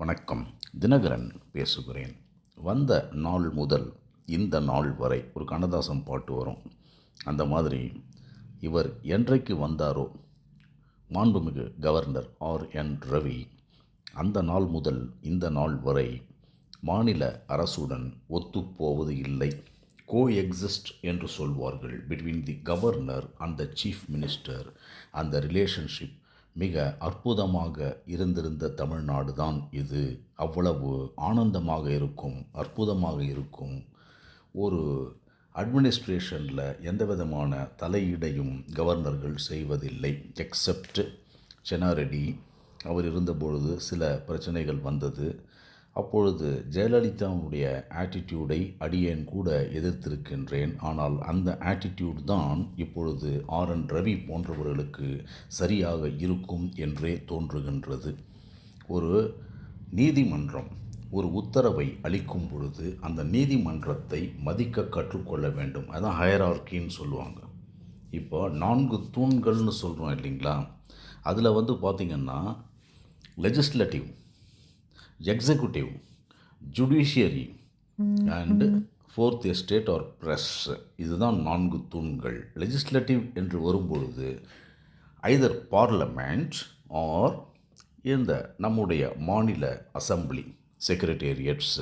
வணக்கம். தினகரன் பேசுகிறேன். வந்த நாள் முதல் இந்த நாள் வரை ஒரு கண்ணதாசன் பாட்டு வரும். அந்த மாதிரி இவர் என்றைக்கு வந்தாரோ? மாண்புமிகு கவர்னர் ஆர். என். ரவி அந்த நாள் முதல் இந்த நாள் வரை மாநில அரசுடன் ஒத்துப்போவது இல்லை. கோ எக்ஸிஸ்ட் என்று சொல்வார்கள். Between the governor and the chief minister அந்த ரிலேஷன்ஷிப் மிக அற்புதமாக இருந்திருந்த தமிழ்நாடு தான் இது. அவ்வளவு ஆனந்தமாக இருக்கும் அற்புதமாக இருக்கும். ஒரு அட்மினிஸ்ட்ரேஷனில் எந்த விதமான தலையீடையும் கவர்னர்கள் செய்வதில்லை எக்ஸப்ட் சென்னாரெட்டி. அவர் இருந்தபொழுது சில பிரச்சனைகள் வந்தது. அப்பொழுது ஜெயலலிதாவுடைய ஆட்டிடியூடை அடியேன் கூட எதிர்த்திருக்கின்றேன். ஆனால் அந்த ஆட்டிடியூட் தான் இப்பொழுது ஆர். என். ரவி போன்றவர்களுக்கு சரியாக இருக்கும் என்றே தோன்றுகின்றது. ஒரு நீதிமன்றம் ஒரு உத்தரவை அளிக்கும் பொழுது அந்த நீதிமன்றத்தை மதிக்க கற்றுக்கொள்ள வேண்டும். அதான் ஹயரார்கின்னு சொல்லுவாங்க. இப்போ நான்கு தூண்கள்னு சொல்கிறோம் இல்லைங்களா? அதில் வந்து பார்த்திங்கன்னா legislative executive judiciary and fourth estate or press இதுதான் நான்கு தூண்கள். லெஜிஸ்லேட்டிவ் என்று வரும்பொழுது ஐதர் பார்லமெண்ட் ஆர் இந்த நம்முடைய மாநில அசம்பிளி செக்ரட்டேரியட்ஸ்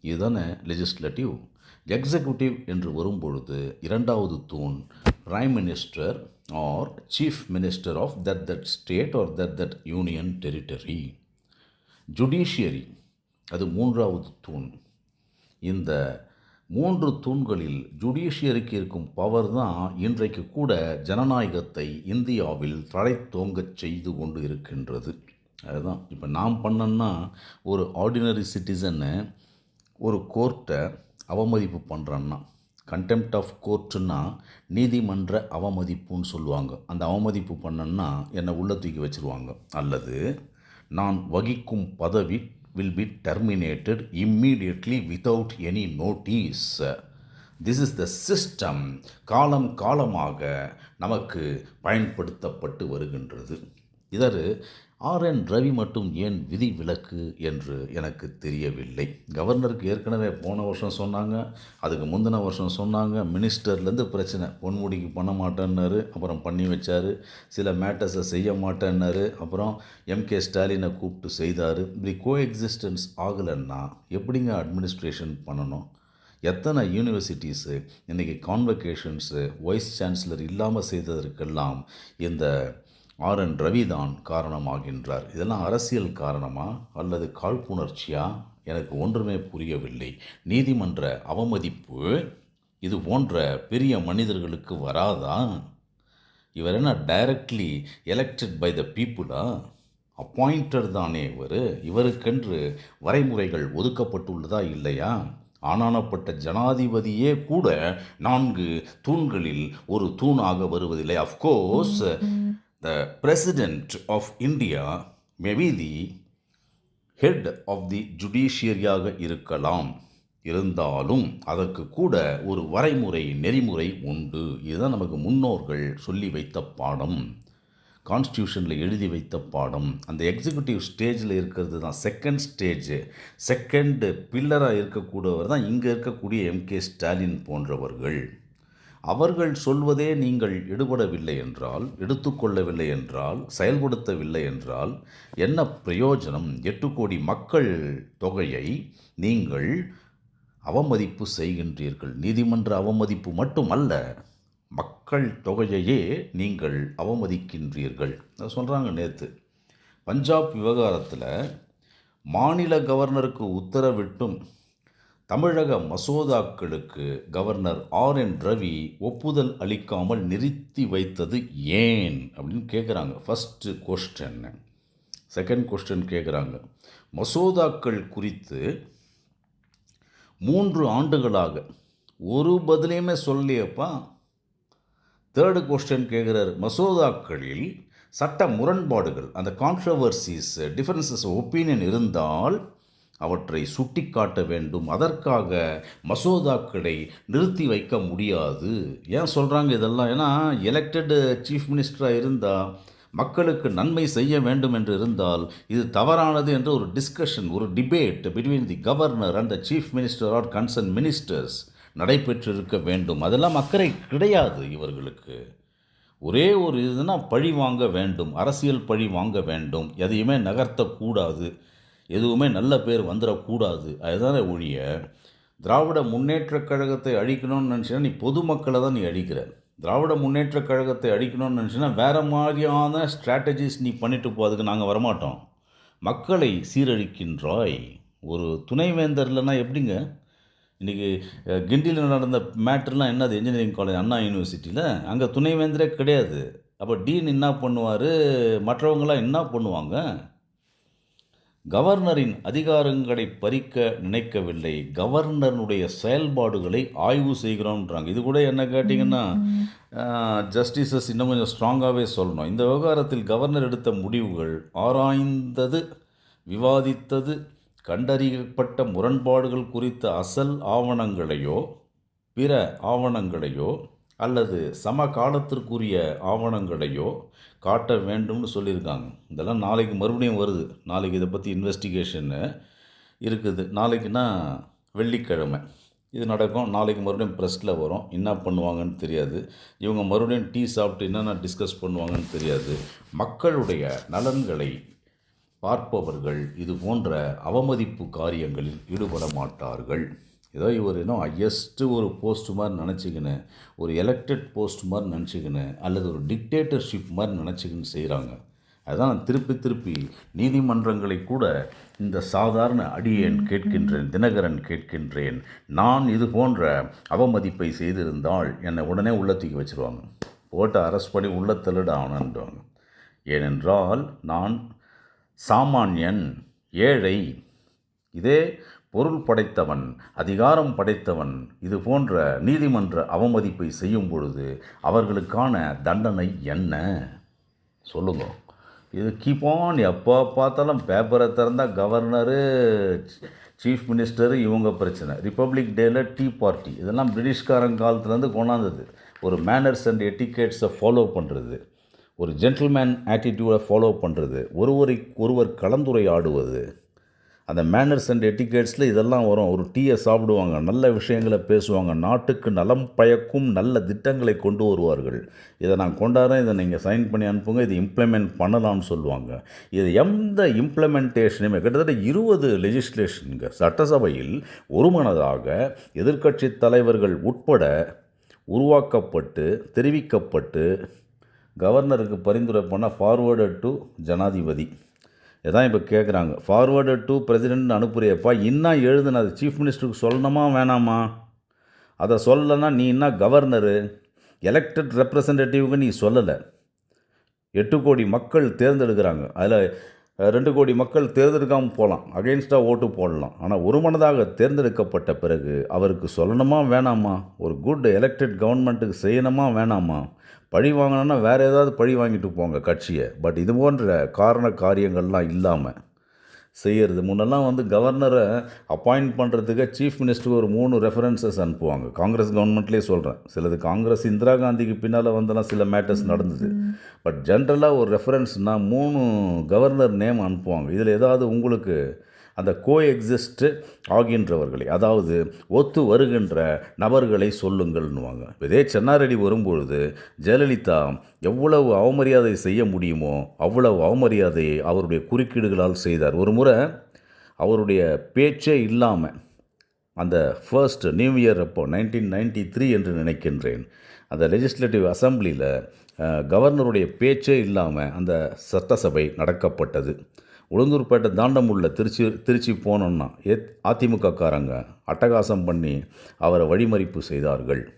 இதுதானே லெஜிஸ்லேட்டிவ் எக்ஸிக்யூட்டிவ் என்று வரும்பொழுது இரண்டாவது தூண் prime minister or chief minister of that that state or that that union territory judiciary அது மூன்றாவது தூண். இந்த மூன்று தூண்களில் ஜுடிஷியரிக்கு இருக்கும் பவர் தான் இன்றைக்கு கூட ஜனநாயகத்தை இந்தியாவில் தழைத்தோங்கச் செய்து கொண்டு இருக்கின்றது. அதுதான். இப்போ நாம் பண்ணோன்னா ஒரு ஆர்டினரி சிட்டிசனை ஒரு கோர்ட்டை அவமதிப்பு பண்ணுறேன்னா கண்டெம்ட் ஆஃப் கோர்ட்டுன்னா நீதிமன்ற அவமதிப்புன்னு சொல்லுவாங்க. அந்த அவமதிப்பு பண்ணேன்னா என்னை உள்ளே தூக்கி வச்சுருவாங்க. அல்லது நான் வகிக்கும் பதவி will be terminated immediately without any notice this is the system காலம் காலமாக நமக்கு பயன்படுத்தப்பட்டு வருகின்றது. இதர் ஆர். என். ரவி மட்டும் ஏன் விதி விலக்கு என்று எனக்கு தெரியவில்லை. கவர்னருக்கு ஏற்கனவே போன வருஷம் சொன்னாங்க அதுக்கு முந்தின வருஷம் சொன்னாங்க மினிஸ்டர்லேருந்து பிரச்சனை பொன்முடிக்கு பண்ண மாட்டேன்னாரு அப்புறம் பண்ணி வச்சார் சில மேட்டர்ஸை செய்ய மாட்டேன்னாரு அப்புறம் எம்கே ஸ்டாலினை கூப்பிட்டு செய்தார். இப்படி கோ எக்ஸிஸ்டன்ஸ் ஆகலைன்னா எப்படிங்க அட்மினிஸ்ட்ரேஷன் பண்ணணும்? எத்தனை யூனிவர்சிட்டிஸு இன்றைக்கி கான்வெகேஷன்ஸு வைஸ் சான்சலர் இல்லாமல் செய்ததற்கெல்லாம் இந்த ஆர் என் ரவி தான் காரணமாகின்றார். இதெல்லாம் அரசியல் காரணமா அல்லது காழ்ப்புணர்ச்சியா? எனக்கு ஒன்றுமே புரியவில்லை. நீதிமன்ற அவமதிப்பு இது போன்ற பெரிய மனிதர்களுக்கு வராதா? இவர் என்ன டைரக்ட்லி எலெக்டட் பை த பீப்புளா அப்பாயிண்டட் தானே இவர். இவருக்கென்று வரைமுறைகள் ஒதுக்கப்பட்டுள்ளதா இல்லையா? ஆனானப்பட்ட ஜனாதிபதியே கூட நான்கு தூண்களில் ஒரு தூணாக வருவதில்லை. Of course the President of of India be the head of the ஜுடிஷியரியாக இருக்கலாம். இருந்தாலும் அதற்கு கூட ஒரு வரைமுறை நெறிமுறை உண்டு. இதுதான் நமக்கு முன்னோர்கள் சொல்லி வைத்த பாடம். கான்ஸ்டியூஷனில் எழுதி வைத்த பாடம். அந்த எக்ஸிக்யூட்டிவ் ஸ்டேஜில் இருக்கிறது தான் செகண்ட் ஸ்டேஜ் செகண்டு பில்லராக இருக்கக்கூடியவர் தான் இங்கே இருக்கக்கூடிய எம்கே ஸ்டாலின் போன்றவர்கள். அவர்கள் சொல்வதே நீங்கள் ஈடுபடவில்லை என்றால் எடுத்துக்கொள்ளவில்லை என்றால் செயல்படுத்தவில்லை என்றால் என்ன பிரயோஜனம்? எட்டு கோடி மக்கள் தொகையை நீங்கள் அவமதிப்பு செய்கின்றீர்கள். நீதிமன்ற அவமதிப்பு மட்டுமல்ல மக்கள் தொகையையே நீங்கள் அவமதிக்கின்றீர்கள். அதை சொல்கிறாங்க நேற்று பஞ்சாப் விவகாரத்தில் மாநில கவர்னருக்கு உத்தரவிட்டும் தமிழக மசோதாக்களுக்கு கவர்னர் ஆர் என் ரவி ஒப்புதல் அளிக்காமல் நிறுத்தி வைத்தது ஏன் அப்படின்னு கேட்குறாங்க ஃபஸ்ட்டு கொஸ்டன் செகண்ட் கொஸ்டின் கேட்குறாங்க மசோதாக்கள் குறித்து மூன்று ஆண்டுகளாக ஒரு பதிலையுமே சொல்லியப்பா தேர்டு கொஸ்டின் கேட்குறாரு மசோதாக்களில் சட்ட முரண்பாடுகள் அந்த கான்ட்ரவர்சிஸ் டிஃபரன்சஸ் ஒப்பீனியன் இருந்தால் அவற்றை சுட்டிக்காட்ட வேண்டும். அதற்காக மசோதாக்களை நிறுத்தி வைக்க முடியாது. ஏன் சொல்கிறாங்க இதெல்லாம்? ஏன்னா எலெக்டடு சீஃப் மினிஸ்டராக இருந்தால் மக்களுக்கு நன்மை செய்ய வேண்டும் என்று இருந்தால் இது தவறானது என்ற ஒரு டிஸ்கஷன் ஒரு debate between the governor and the chief minister or concern ministers நடைபெற்றிருக்க வேண்டும். அதெல்லாம் அக்கறை கிடையாது இவர்களுக்கு. ஒரே ஒரு இதுனா பழி வாங்க வேண்டும். அரசியல் பழி வாங்க வேண்டும். எதையுமே நகர்த்தக்கூடாது. எதுவுமே நல்ல பேர் வந்துடக்கூடாது. அதுதானே ஒழிய திராவிட முன்னேற்றக் கழகத்தை அழிக்கணும்னு நினச்சினா நீ பொதுமக்களை தான் நீ அழிக்கிற. திராவிட முன்னேற்றக் கழகத்தை அழிக்கணும்னு நினச்சினா வேறு மாதிரியான ஸ்ட்ராட்டஜிஸ் நீ பண்ணிட்டு போ அதுக்கு நாங்கள் வரமாட்டோம். மக்களை சீரழிக்கின்றாய். ஒரு துணைவேந்தர் இல்லைன்னா எப்படிங்க? இன்றைக்கி கிண்டியில் நடந்த மேட்ருலாம் என்னது? இன்ஜினியரிங் காலேஜ் அண்ணா யூனிவர்சிட்டியில் அங்கே துணைவேந்தரே கிடையாது. அப்போ டீன் என்ன பண்ணுவார்? மற்றவங்களாம் என்ன பண்ணுவாங்க? கவர்னரின் அதிகாரங்களை பறிக்க நினைக்கவில்லை. கவர்னருடைய செயல்பாடுகளை ஆய்வு செய்கிறோம்ன்றாங்க இது கூட என்ன கேட்டிங்கன்னா ஜஸ்டிசஸ் இன்னும் கொஞ்சம் ஸ்ட்ராங்காகவே சொல்லணும். இந்த விவகாரத்தில் கவர்னர் எடுத்த முடிவுகள் ஆராய்ந்தது விவாதித்தது கண்டறியப்பட்ட முரண்பாடுகள் குறித்த அசல் ஆவணங்களையோ பிற ஆவணங்களையோ அல்லது சம காலத்திற்குரிய ஆவணங்களையோ காட்ட வேண்டும்னு சொல்லியிருக்காங்க. இதெல்லாம் நாளைக்கு மறுபடியும் வருது. நாளைக்கு இதை பற்றி இன்வெஸ்டிகேஷன்னு இருக்குது. நாளைக்குன்னா வெள்ளிக்கிழமை. இது நடக்கும். நாளைக்கு மறுபடியும் ப்ரெஸ்ஸில் வரும். என்ன பண்ணுவாங்கன்னு தெரியாது. இவங்க மறுபடியும் டீ சாப்பிட்டு என்னென்ன டிஸ்கஸ் பண்ணுவாங்கன்னு தெரியாது. மக்களுடைய நலன்களை பார்ப்பவர்கள் இது போன்ற அவமதிப்பு காரியங்களில் ஈடுபட மாட்டார்கள். ஏதோ இவர் இன்னும் ஹையஸ்ட்டு ஒரு போஸ்ட் மாதிரி நினச்சிக்கின்னு ஒரு எலெக்டட் போஸ்ட் மாதிரி நினச்சிக்கின்னு அல்லது ஒரு டிக்டேட்டர்ஷிப் மாதிரி நினச்சிக்கின்னு செய்கிறாங்க அதான் திருப்பி திருப்பி நீதிமன்றங்களை கூட இந்த சாதாரண அடியேன் கேட்கின்றேன் தினகரன் கேட்கின்றேன் நான் இது போன்ற அவமதிப்பை செய்திருந்தால் என்னை உடனே உள்ளத்துக்கு வச்சுருவாங்க. போட்டு அரெஸ்ட் பண்ணி உள்ள தள்ளிட ஆனன்றாங்க ஏனென்றால் நான் சாமானியன் ஏழை இதே பொருள் படைத்தவன் அதிகாரம் படைத்தவன் இது போன்ற நீதிமன்ற அவமதிப்பை செய்யும் பொழுது அவர்களுக்கான தண்டனை என்ன? சொல்லுங்க. இது கீப்பான் எப்போ பார்த்தாலும் பேப்பரை திறந்தால் கவர்னரு சீஃப் மினிஸ்டரு இவங்க பிரச்சனை. ரிப்பப்ளிக் டேயில் டீ பார்ட்டி இதெல்லாம் பிரிட்டிஷ்காரங்க காலத்துலேருந்து கொண்டாந்தது. ஒரு மேனர்ஸ் அண்ட் எட்டிகேட்ஸை ஃபாலோ பண்ணுறது ஒரு ஜென்டில்மேன் ஆட்டிடியூடை ஃபாலோ பண்ணுறது ஒருவரை ஒருவர் கலந்துரையாடுவது. அந்த மேனர்ஸ் அண்ட் எட்டிகேட்ஸில் இதெல்லாம் வரும். ஒரு டீயை சாப்பிடுவாங்க நல்ல விஷயங்களை பேசுவாங்க நாட்டுக்கு நலம் பயக்கும் நல்ல திட்டங்களை கொண்டு வருவார்கள். இதை நான் கொண்டாடுறேன் இதை நீங்கள் சைன் பண்ணி அனுப்புங்க இது இம்ப்ளிமெண்ட் பண்ணலாம்னு சொல்லுவாங்க. இது எந்த இம்ப்ளிமெண்டேஷனுமே கிட்டத்தட்ட இருபது லெஜிஸ்லேஷனுங்க சட்டசபையில் ஒருமனதாக எதிர்க்கட்சி தலைவர்கள் உட்பட உருவாக்கப்பட்டு தெரிவிக்கப்பட்டு கவர்னருக்கு பரிந்துரை பண்ண ஃபார்வேர்டு டு ஜனாதிபதி. இதான் இப்போ கேட்குறாங்க ஃபார்வேர்டு டு பிரசிடென்ட் அனுப்புறியப்பா இன்னும் எழுதுன அது சீஃப் மினிஸ்டருக்கு சொல்லணுமா வேணாமா? அதை சொல்லலைன்னா நீ என்ன கவர்னரு எலெக்டட் ரெப்ரசன்டேட்டிவ்க்கு நீ சொல்லலை. எட்டு கோடி மக்கள் தேர்ந்தெடுக்கிறாங்க. அதில் ரெண்டு கோடி மக்கள் தேர்ந்தெடுக்காமல் போகலாம் அகெயின்ஸ்டாக ஓட்டு போடலாம். ஆனால் ஒரு மனதாக தேர்ந்தெடுக்கப்பட்ட பிறகு அவருக்கு சொல்லணுமா வேணாமா? ஒரு குட் எலெக்டட் கவர்மெண்ட்டுக்கு செய்யணுமா வேணாமா? பழி வாங்கணும்னா வேறு ஏதாவது பழி வாங்கிட்டு போங்க கட்சியை. பட் இது போன்ற காரண காரியங்கள்லாம் இல்லாமல் செய்கிறது முன்னெல்லாம் வந்து கவர்னரை அப்பாயிண்ட் பண்ணுறதுக்கு சீஃப் மினிஸ்டருக்கு ஒரு மூணு ரெஃபரன்சஸ் அனுப்புவாங்க. காங்கிரஸ் கவர்மெண்ட்லேயே சொல்கிறேன் சிலது காங்கிரஸ் இந்திரா காந்திக்கு பின்னால் வந்தெல்லாம் சில மேட்டர்ஸ் நடந்தது. பட் ஜென்ரலாக ஒரு ரெஃபரன்ஸ்னால் மூணு கவர்னர் நேம் அனுப்புவாங்க. இதில் ஏதாவது உங்களுக்கு அந்த கோ எக்ஸிஸ்ட் ஆகின்றவர்களை. அதாவது ஒத்து வருகின்ற நபர்களை சொல்லுங்கள்னுவாங்க. இதே சென்னாரெடி வரும்பொழுது ஜெயலலிதா எவ்வளவு அவமரியாதை செய்ய முடியுமோ அவ்வளவு அவமரியாதையை அவருடைய குறுக்கீடுகளால் செய்தார். ஒரு முறை அவருடைய பேச்சே இல்லாமல் அந்த ஃபர்ஸ்ட் நியூ இயர் அப்போ நைன்டீன் நைன்டி த்ரீ என்று நினைக்கின்றேன். அந்த லெஜிஸ்லேட்டிவ் அசம்பிளியில் கவர்னருடைய பேச்சே இல்லாமல் அந்த சட்டசபை நடக்கப்பட்டது. உளுந்தூர்பேட்டை தாண்டமுள்ள திருச்சி திருச்சி போனோன்னா ஏ அதிமுகக்காரங்க அட்டகாசம் பண்ணி அவரை வழிமறிப்பு செய்தார்கள்.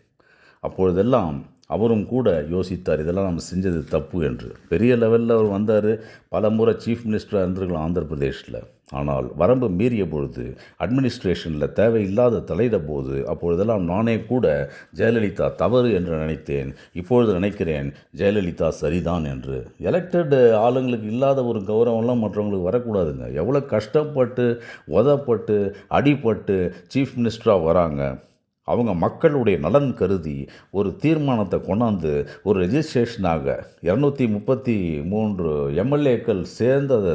அப்பொழுதெல்லாம் அவரும் கூட யோசித்தார் இதெல்லாம் நம்ம செஞ்சது தப்பு என்று. பெரிய லெவலில் அவர் வந்தார். பல முறை சீஃப் மினிஸ்டராக இருந்திருக்கலாம் ஆந்திர பிரதேஷில் ஆனால் வரம்பு மீறிய பொழுது அட்மினிஸ்ட்ரேஷனில் தேவையில்லாத தலையிட போது அப்பொழுதெல்லாம் நானே கூட ஜெயலலிதா தவறு என்று நினைத்தேன். இப்பொழுது நினைக்கிறேன் ஜெயலலிதா சரிதான் என்று. எலெக்டட் ஆளுங்களுக்கு இல்லாத ஒரு கௌரவம்லாம் மற்றவங்களுக்கு வரக்கூடாதுங்க. எவ்வளோ கஷ்டப்பட்டு உதப்பட்டு அடிப்பட்டு சீஃப் மினிஸ்டராக வராங்க. அவங்க மக்களுடைய நலன் கருதி ஒரு தீர்மானத்தை கொண்டாந்து ஒரு ரெஜிஸ்ட்ரேஷனாக இரநூத்தி முப்பத்தி மூன்று எம்எல்ஏக்கள் சேர்ந்ததை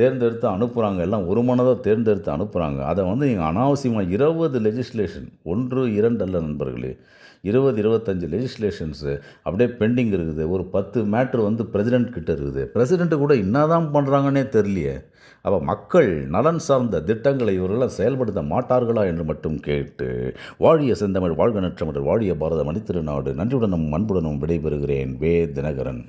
தேர்ந்தெடுத்து அனுப்புகிறாங்க எல்லாம் ஒரு மனதாக தேர்ந்தெடுத்து அனுப்புகிறாங்க அதை வந்து நீங்கள் அனாவசியமாக இருபது லெஜிஸ்லேஷன் ஒன்று இரண்டு அல்ல நண்பர்களே. இருபது இருபத்தஞ்சு லெஜிஸ்லேஷன்ஸு அப்படியே பெண்டிங் இருக்குது. ஒரு பத்து மேட்ரு வந்து பிரசிடென்ட் கிட்ட இருக்குது. பிரசிடென்ட்டு கூட என்னதான் பண்ணுறாங்கன்னே தெரியலையே. அப்போ மக்கள் நலன் சார்ந்த திட்டங்களை இவர்களெல்லாம் செயல்படுத்த மாட்டார்களா என்று மட்டும் கேட்டு வாழிய செந்தமிழ் வாழ்க நற்றமிழ் வாழிய பாரத மணித்திருநாடு நன்றியுடனும் அன்புடனும் விடைபெறுகிறேன். வே தினகரன்.